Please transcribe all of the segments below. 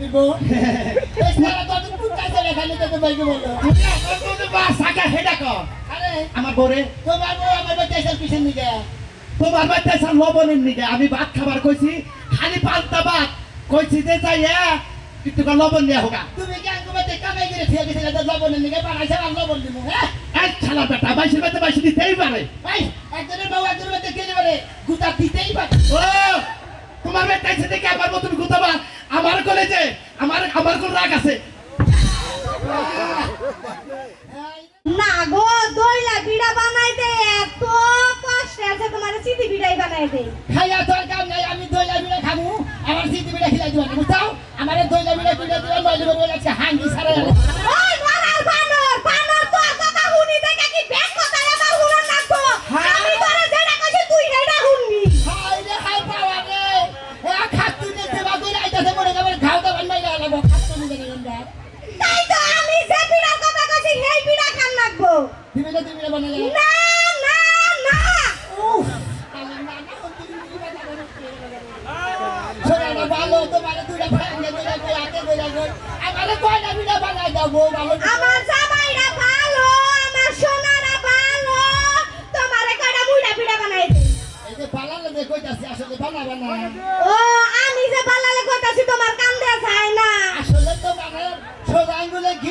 দিব। তুমি তুমি তোমার বাচ্চা লবণের নিকে আমি ভাত খাবার কইছি খালি পাল্টা ভাত। কইছি যে যাই করে লবণ দেয়া হোক। তুমি লবণের বানাইছে লবণ দিব হ্যাঁ? এক ছালা বেটা বাইশের বেটা বাইশে দিতেই পারে। ভাই একজনের বউ একজনের বাচ্চা কে পারে গুতা দিতেই পারে। ও তোমার বেটা এসে দেখে আমার মতন গুতাবা আমার কলেজে আমার আমার কোন রাগ আছে। না গো দইলা বিড়া বানাইতে এত কষ্ট আছে তোমার সিদ্ধি বিড়াই বানাইতে। খাইয়া তোর কাম নাই আমি দইলা বিড়া খাব আমার সিদ্ধি বিড়া খিলাই দিবা বুঝাও আমার দইলা বিড়া বিড়া দিবা নইলে বলে আজকে হাঙ্গি সারা যাবে ওই মারার বানর! ও, আমি যে বালালে কইতাছি, তোমার কান দেয়া যায় না। আসলে তো মানে সোজা আঙ্গুলে ঘি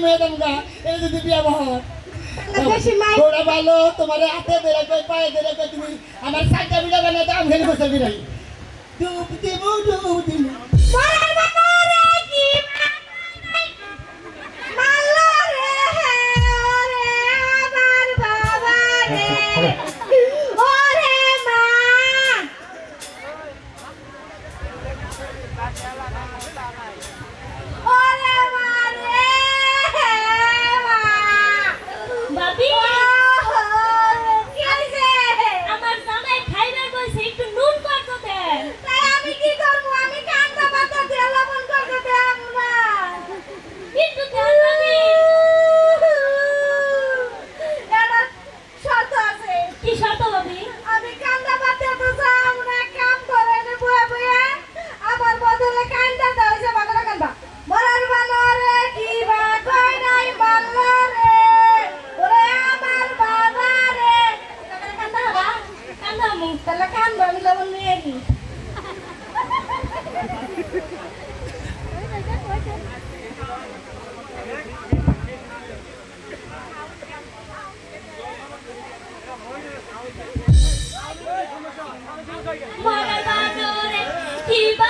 খাতে নীতি মেয়ে দেবো গা এই যদি বিয়ে বহর ওরা ভালো তোমার হাতে ধরে কই পায়ে ধরে কই তুমি? আমার সাইডটা বিড়া বানাই দাম ঘেরে বসে বিড়াই ডুব দিব ডুব দিবু। ပါပါပါတို့ရဲ့ဒီပါ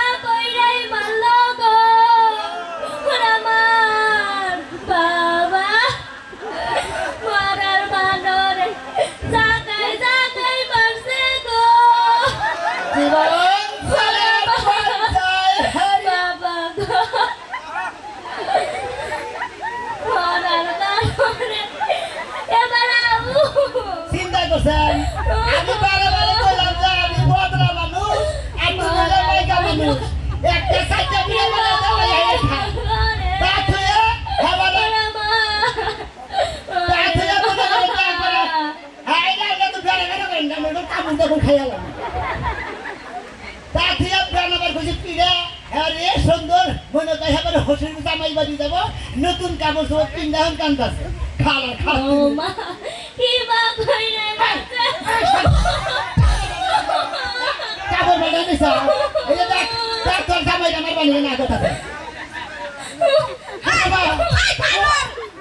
বাড়ি যাব নতুন কাপড় সব পিন্ডা হন কান্দাছে খালা খালা কাপড় বানাই দিছ এই যে দেখ দেখ তোর জামাই আমার বানিয়ে না কথা এই বানর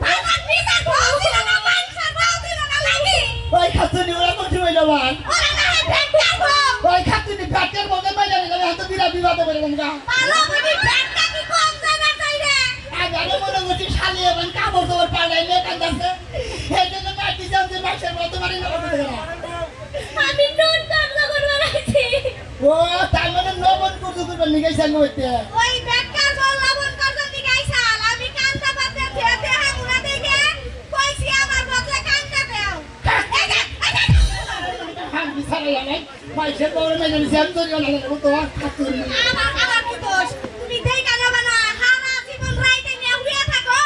বানর নিজার ভাও দিল না মানুষের ভাও দিল না লাগি ওই খাতুনি ওরা না ভেট ওই খাতুনি মধ্যে হাতে বিরা বিবাদে করে ভেট কাটি কম জানা চাই রে আজ আমি মনে করছি শালি এবং কাপড় তোর পালাই নিয়ে কান্দাছে এই জন্য পার্টি যাচ্ছে মাসের মতো মারি না আমি নুন কামলা করবার আছি ও তার মানে নবন করতে করবে নিগাই সাঙ্গ হইতে। ওই ভেট কাটবো লবণ করতে দিগাইছাল আমি কান্দা পাতে ফেতে হামুনা দেখে কইছি আমার বদলে কান্দা দেও। হাম বিছারে নাই মাইসের বড় মেয়ে জানি সেম তো না তো খাতুনি আমার আমার কি দোষ তুমি দেই কানা বানা হারা জীবন রাইতে নিয়ে উড়িয়ে থাকো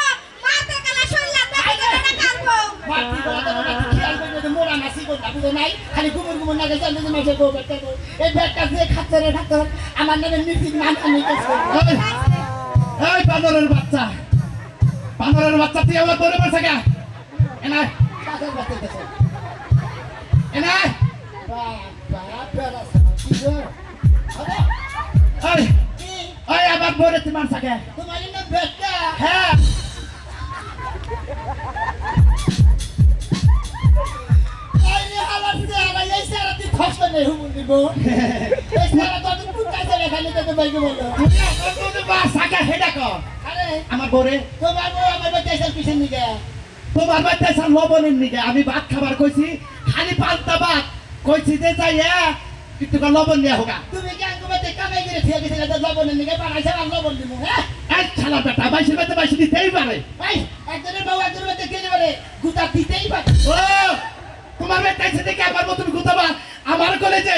মাতে কালা শৈলা দেখে না কাটবো মাটি বড় বড় খেয়াল করে তো না বুঝো নাই খালি গুমুর গুমুর নাগে জানতে যে মাসে গো বেটা গো এই বেটা দিয়ে খাচ্ছে রে খাচ্ছে। আমার নামে মিউজিক মান আমি গেছে এই, বানরের বাচ্চা। বানরের বাচ্চা তুই আমার পরে বসে গা এনা কাদের বাতে গেছে এনা বাবা বেড়া কি গো আরে এই কি এই আমার পরে তুই মার তোমার না হ্যাঁ। তুই আমার পরে আমার তোমার বউ আমার বেটা পিছন দিকে। তোমার বাচ্চা লবণের নিকে আমি ভাত খাবার কইছি খালি পাল্টা ভাত কইছি যে যাই একটু করে লবণ নিয়ে হোগা। তুমি কেন তোমাতে কামাই করে খেয়ে গেছিলে তো লবণের দিকে বানাইছে আর লবণ দিব হ্যাঁ? এই ছালা বেটা বাইশে বেতে বাইশে দিতেই পারে। ভাই একজনের বউ একজনের বেটা কে যাবে গুতা দিতেই পারে। ও তোমার বেটাই সে দেখে আমার মতন গুতাবা আমার কলেজে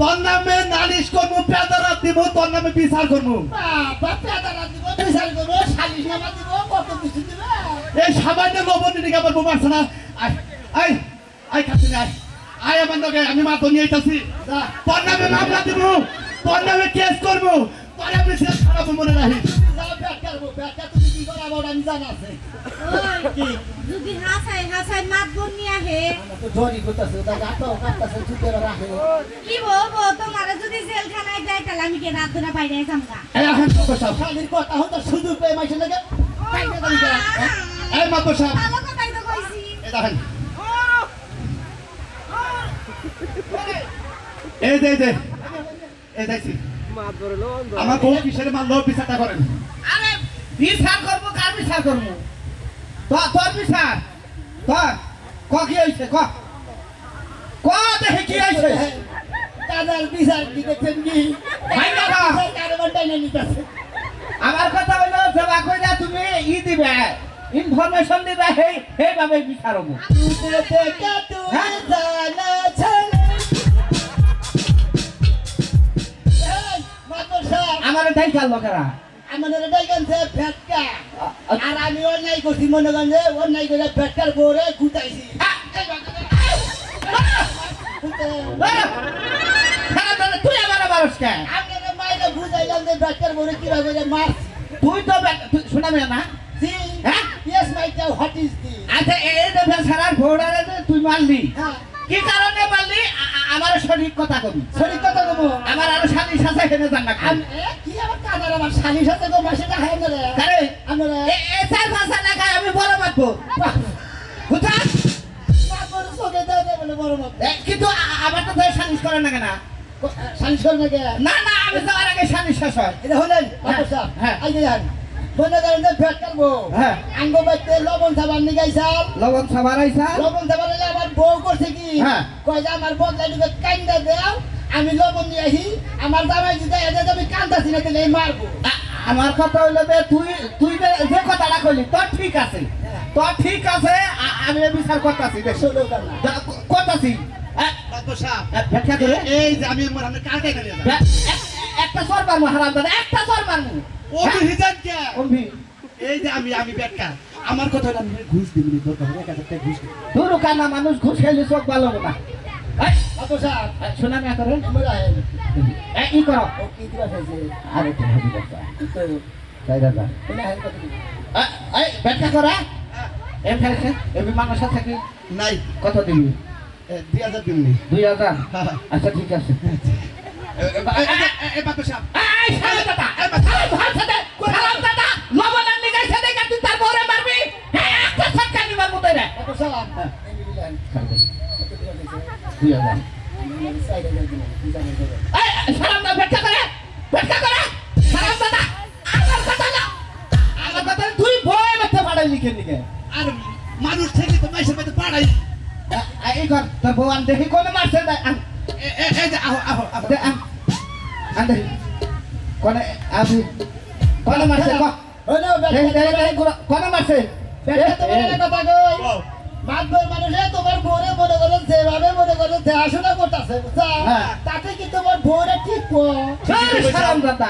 তোর নামে নালিশ করব পেদারাত দিব তোর নামে বিচার করব। বাবা পেদারা দিব বিচার করব সালিশ নামা দিব কত কিছু দিবে। এই সামান্য লবণ দিকে আমার বউ মারছে না? আয় আয় খাচ্ছি আয়। আয় আমার নগে আমি মা তো নিয়ে আইতাছি তোর নামে মামলা দিব তোর নামে কেস করব। তোর আমি শেষ খারাপ মনে রাখি। কি করা বড় আমি জানা আছে। কি? যদি হাসাই হাসাই মাত বন নিয়ে আহে তো জরি করতেছে ওটা গাতো কাটতেছে চুপে রাখে। কি বলব তোমার যদি জেলখানায় যাই তাহলে আমি কে রাত ধরে বাইরে যামগা এই এখন তো সব খালির কথা হতো সুযোগ পেয়ে মাইছে লাগে পাইতে দাম করে এই মাতর সাহেব ভালো কথাই তো কইছি। এই দেখেন। এই দে দে। এই দেখছি। আমার বউ কিসের মাল মারলো বিচারটা করেন। বিচার করব কার বিচার করব? তোর বিচার। তোর ক কি হয়েছে ক? ক দেখে কি হয়েছে? দাদার বিচার কি দেখছেন কি? আমার কথা হইল সেবা কইরা তুমি ই দিবে ইনফরমেশন দিবে সেই সেইভাবে বিচার হব। সাহেব, আমার এটাই লোকেরা আমাদের এটাই গানছে ভেটকা। আর আমি অন্যায় করছি মনে করেন যে অন্যায় করে ভেটকার বউরে গুতাইছি তুই আমার মানুষ কে? আপনারা মাইরে বুঝাইলাম যে ভেটকার বউরে কীভাবে যে মারছি। তুই তো শোনাবি না? জি। হ্যাঁ? Yes my tell what is this আচ্ছা এই দেখে সারার ঘোড়ারে তুই মারলি হ্যাঁ। কি কারণে মারলি? আমার সঠিক কথা কবি। সঠিক কথা বলব আমার আরও শালি সাথে হেনে জান না কি আবার কাদার আমার শালির সাথে গো মাসে হয় না রে। আরে আমরা এ চার পাঁচ টাকায় আমি বড় মত এ, কিন্তু আমার তো তাই সালিশ করে না কেনা। সালিশ কর নাকি না না আমি যাওয়ার আগে শানি শেষ হয়। এটা হলেন? হ্যাঁ। মনে ফেট করব হ্যাঁ। আঙ্গো বাইতে লবণ সাবান নিগাইছাল লবণ সাবার আইসা। লবণ সাবান আমার বউ করছে কি? হ্যাঁ। কয় যে আমার বদলা দিবে কান্দা দেও আমি লবণ নিয়ে আসি আমার জামাই যদি এদের আমি কান্দাছি না দিলে মারবো। আমার কথা হইল যে তুই তুই যে কথাটা কইলি তোর ঠিক আছে। তোর ঠিক আছে আমি বিচার করতেছি করতেছি। এই যে আমি একটা সর মারমু হারাম দাদা একটা সর মারমু। ও কে এই যে আমি আমি বেটকা আমার কথা ঘুষ দিবি দরকার কানা মানুষ ঘুষ খাইলে চোখ ভালো না। এই, মাস্টার সাহেব শোনা না করে। এই, কি দিবা আরে তো ভাবি কথা তাই দাদা। এই, এম এমনি মানুষের থাকি। নাই। কত দিবি? দুই হাজার দিবি দুই হাজার? আচ্ছা ঠিক আছে। এ মাতবর সাহেব এই শালা দাদা এই শালা ভাত সাথে শালা দাদা লবণ আর নিগাই সাথে কাটু তার বরে মারবি হ্যাঁ একটা ছক্কা নিবার মতো রে দিবা চাইছে দুই হাজার এই সালাম দাও ব্যাখ্যা করে ব্যাখ্যা করে সালাম দাদা আমার কথা না আমার কথা তুই আর মানুষ থেকে তো মাইসের মধ্যে পাড়াই এই কর তোর বউ দেখি কোনে মারছে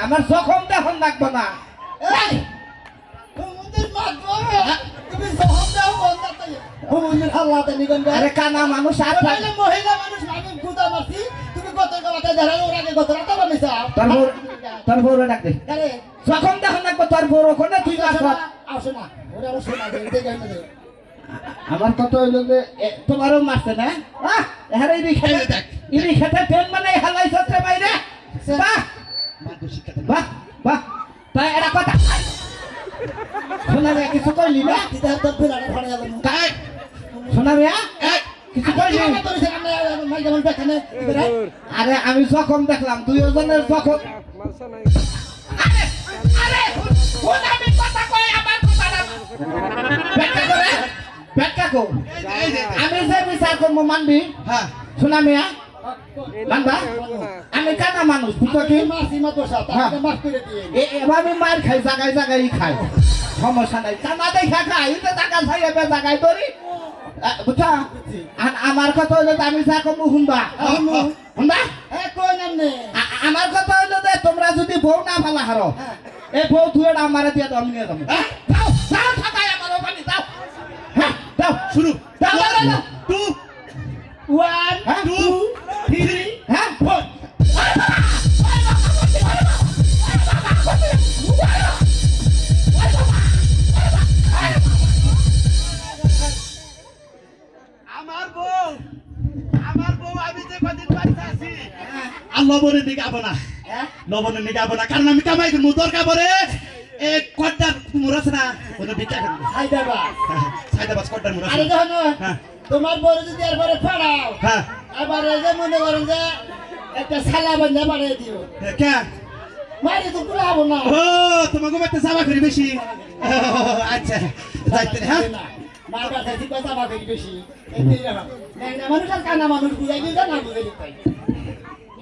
আমার জখম দেখুন রাখব না আরে কানা মানুষ আর মহিলা মানুষ ডাক দে। দেখুন ওখানে তুই আসো না দেখে দে। আমার কত হইল যে তোমারও মারছে না? দেখ। খেতে তেল মানে হালাই সত্রে বাইরে। বাহ। মাতবর বাহ বাহ। তাই এটা কথা। শোনা কিছু কইলি না? দিদা তো গেল শোনা রে আরে আমি জখম দেখলাম দুই জনের জখম আরে আরে কোন আমি যে, বিচার করব মানবি? হ্যাঁ। শোনা মিয়া। আমি কানা মানুষ হ্যাঁ। তাকে মাফ করে দিয়ে। এ- এবার আমি মার খাই জাগাই জাগাই খাই। সমস্যা নাই। কানা দেখা খাই তো জাগা খাই এবার জাগাই ধরি। বুঝছা আর আমার কথা হলো আমি যা কমু শুনবা শুনবা আমার কথা হলো যে তোমরা যদি বউ না ভালো হারো হ্যাঁ। এই বউ ধুয়ে আমার দিয়ে দাও নিয়ে যাব। হ্যাঁ? শুরু। ওয়ান টু দিকে আবো না দিকে আবো না কারণ আমি কামাই করব দরকার পরে এ কড্ডার মুর আছে না ওটা বিটা করব। হায়দ্রাবাদ। সাইদাবাস কড্ডার মুর আছে হ্যাঁ। তোমার বড় যদি এরপরে ফাড়াও হ্যাঁ। এবারে যে মনে করেন যে একটা সালা বান্ধা বানিয়ে দিও। কে? মারি তো পুরো হব না ও তোমাকে মারতে যাবা করি বেশি। আচ্ছা যাইতে হ্যাঁ। মার কাছে কথা বাকি বেশি। এই মানুষ আর কানা মানুষ বুঝাই না বুঝাই দিতে